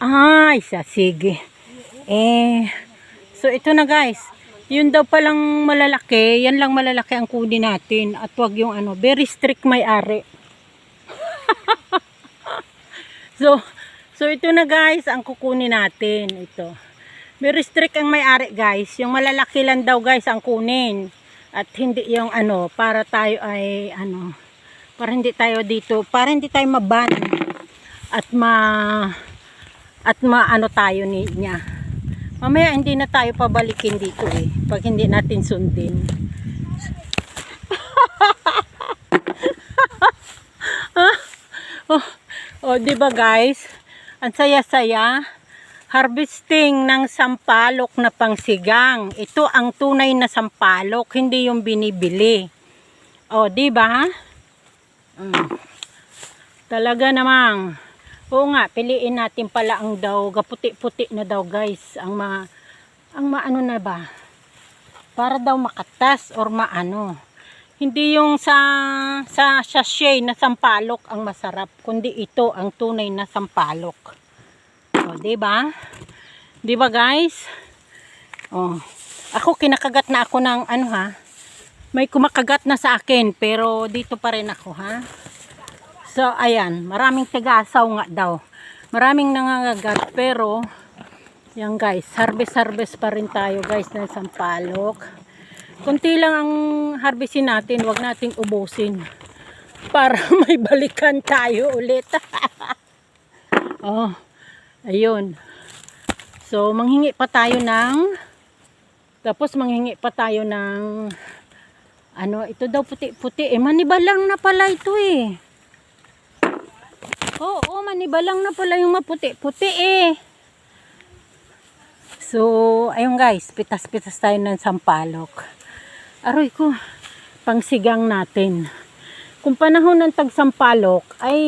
Ay, sa sige. Eh, so ito na guys. Yun daw palang malalaki, yan lang malalaki ang kunin natin. At wag yung ano, very strict may-ari. so, so ito na guys, ang kukunin natin. Ito. Very strict ang may-ari guys. Yung malalaki lang daw guys ang kunin. At hindi yung ano, para tayo ay ano, para hindi tayo dito, para hindi tayo maban. At ma at maano tayo ni niya. Mamaya hindi na tayo pabalikin dito eh. Pag hindi natin sundin. oh, oh, di ba guys? Ang saya-saya. Harvesting ng sampalok na pangsigang. Ito ang tunay na sampalok, hindi yung binibili. Oh, di ba? Mm. Talaga namang. Oo nga, piliin natin pala ang daw, gaputi-puti na daw guys, ang ma, ang maano na ba? Para daw makatas or maano. Hindi yung sa, sa sachet na sampalok ang masarap, kundi ito ang tunay na sampalok. O, di ba? Di ba guys? Oh, ako kinakagat na ako ng ano ha, may kumakagat na sa akin, pero dito pa rin ako ha. So, ayan, maraming tagasaw nga daw. Maraming nangangagat, pero, yan guys, harvest-harvest pa rin tayo guys ng sampalok. Kunti lang ang harvestin natin, wag nating ubusin. Para may balikan tayo ulit. oh, ayun. So, manghingi pa tayo ng, tapos manghingi pa tayo ng, ano, ito daw puti-puti. Eh, manibalang na pala ito eh. Oo, oh, manibalang na pala yung maputi-puti eh. So, ayun guys, pitas-pitas tayo ng sampalok. Aroy ko, pangsigang natin. Kung panahon ng tagsampalok, ay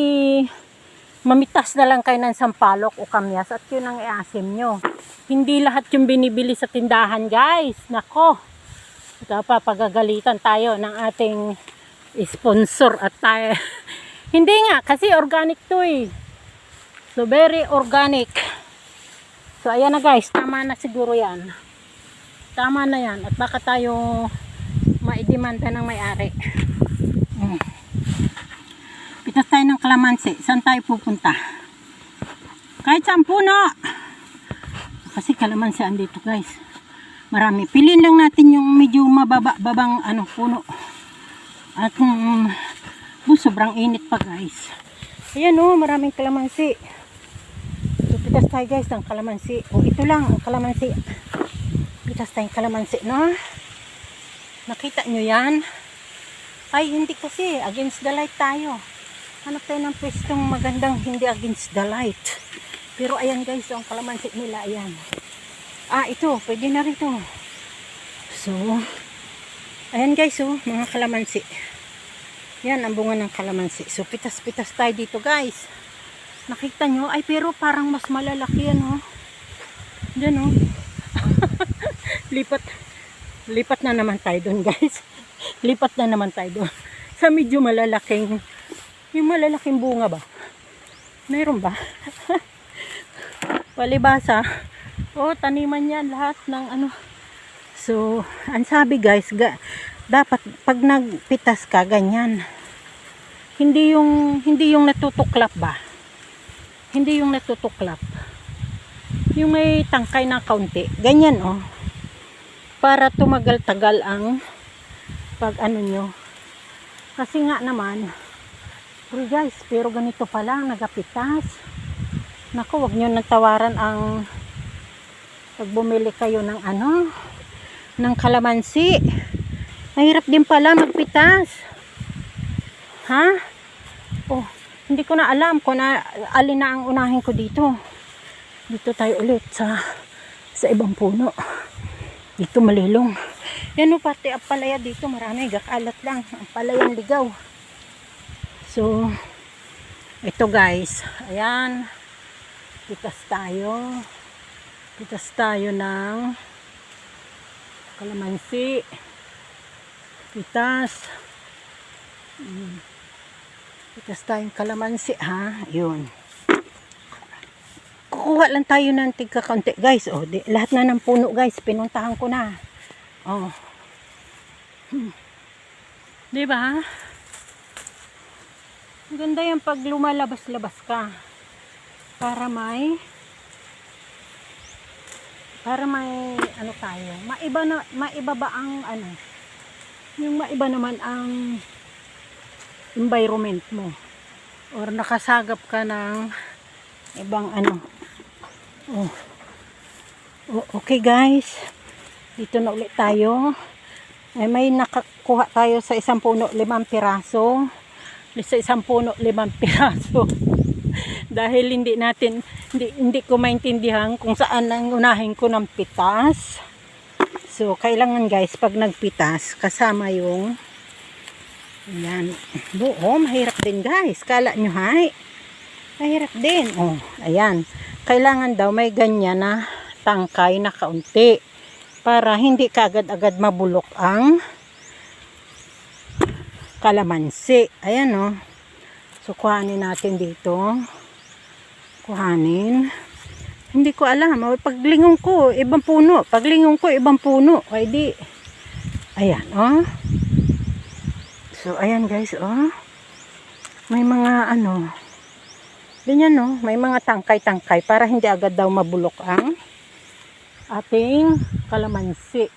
mamitas na lang kayo ng sampalok o kamyas at yun ang iasim nyo. Hindi lahat yung binibili sa tindahan guys. Nako, ito papagagalitan tayo ng ating sponsor at tayo. Hindi nga, kasi organic to eh. So, very organic. So, ayan na guys, tama na siguro yan. Tama na yan. At baka tayo maidimanda ng may-ari. Mm. Pitas tayo ng kalamansi. Saan tayo pupunta? Kahit saan puno. Kasi kalamansi andito guys. Marami. Pilin lang natin yung medyo mababa-babang ano, puno. At um, oh, sobrang init pa guys. Ayan oh, maraming kalamansi. Pitas tayo guys ng kalamansi. O, ito lang ang kalamansi. Pitas tayong kalamansi, no? Nakita nyo yan? Ay, hindi kasi. Against the light tayo. Hanap tayo ng pwestong magandang hindi against the light. Pero ayan guys, ang kalamansi nila, ayan. Ah, ito. Pwede na rito. So, ayan guys, oh, mga kalamansi. Yan, ang bunga ng kalamansi. So, pitas-pitas tayo dito guys. Nakita nyo? Ay, pero parang mas malalaki yan, oh. Diyan, oh. lipat. Lipat na naman tayo doon, guys. lipat na naman tayo doon. Sa medyo malalaking, yung malalaking bunga ba? Meron ba? Palibasa. Oh, taniman yan lahat ng ano. So, ang sabi guys, ga, dapat pag nagpitas ka, ganyan. Hindi yung, hindi yung natutuklap ba? Hindi yung natutuklap. Yung may tangkay na kaunti. Ganyan oh. Para tumagal-tagal ang pag ano nyo. Kasi nga naman, Uy guys, pero ganito pa lang, nagapitas. Naku, wag nyo natawaran ang pag bumili kayo ng ano, ng kalamansi. Mahirap din pala magpitas. Ha? Oh, hindi ko na alam kung na, alin na ang unahin ko dito. Dito tayo ulit sa sa ibang puno. Dito malilong. Yan o pati ang palaya dito. Marami. Gakalat lang. Ang palayang ligaw. So, ito guys. Ayan. Pitas tayo. Pitas tayo ng kalamansi. Pitas. Pitas tayong kalamansi ha. Yun. kukuha lang tayo ng tigka. Guys, oh, di, lahat na ng puno guys, pinuntahan ko na. Oh. Hmm. Di ba? Ganda yan pag lumalabas-labas ka. Para may para may ano tayo, maiba na maiba ba ang ano yung maiba naman ang environment mo. Or nakasagap ka ng ibang ano. Oh. oh okay guys. Dito na ulit tayo. Ay may nakakuha tayo sa isang puno limang piraso. Sa isang puno limang piraso. Dahil hindi natin hindi, hindi ko maintindihan kung saan ang unahin ko ng pitas so kailangan guys pag nagpitas kasama yung yan buo mahirap din guys. Kala nyo hay mahirap din. Oh ayan. Kailangan daw may ganyan na tangkay na kaunti para hindi kaagad-agad mabulok ang kalamansi. Ayan oh. So, kuhanin natin dito. Kuhanin. Hindi ko alam. O, Paglingon ko, ibang puno. Paglingon ko, ibang puno. Ay di. Ayan, oh. So, ayan guys, oh. May mga ano. Ganyan, no. May mga tangkay-tangkay para hindi agad daw mabulok ang ating kalamansi.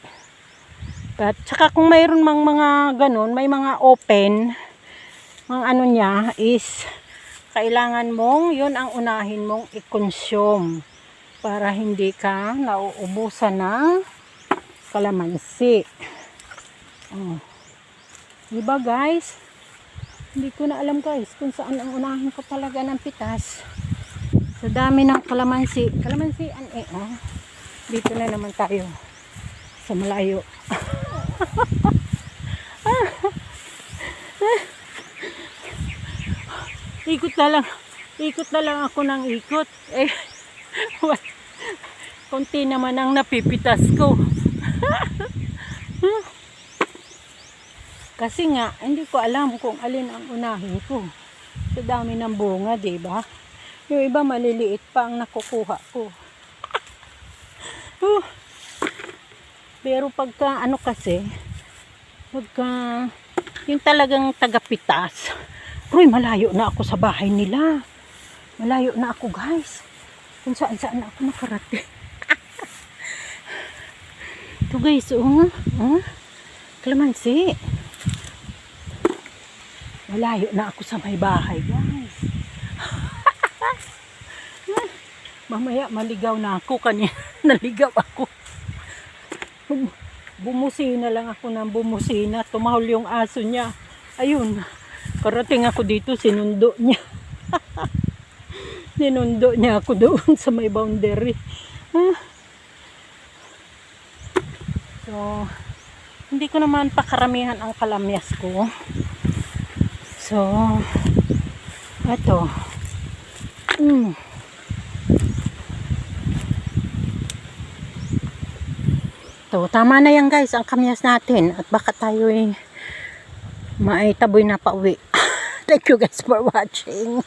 At saka kung mayroon mang mga ganun, may mga open, ang ano niya is kailangan mong yun ang unahin mong i-consume para hindi ka nauubusan ng kalamansi. Oh. Diba guys? Hindi ko na alam guys kung saan ang unahin ko talaga ng pitas. Sa dami ng kalamansi. Kalamansi an eh oh. Dito na naman tayo sa malayo. ikot na lang ikot na lang ako ng ikot eh what konti naman ang napipitas ko kasi nga hindi ko alam kung alin ang unahin ko sa dami ng bunga ba yung iba maliliit pa ang nakukuha ko Huh. pero pagka ano kasi pagka yung talagang tagapitas Uy, malayo na ako sa bahay nila. Malayo na ako, guys. Kung saan saan na ako nakarating. Ito, guys, oh. oh. Kalamansi. Malayo na ako sa may bahay, guys. Mamaya, maligaw na ako. Kanina, naligaw ako. Bumusina lang ako ng bumusina. Tumahol yung aso niya. Ayun. Karating ako dito, sinundo niya. sinundo niya ako doon sa may boundary. Ah. So, hindi ko naman pakaramihan ang kalamyas ko. So, eto. Mm. So, tama na yan guys, ang kamyas natin. At baka tayo eh, maitaboy na pauwi. Thank you guys for watching.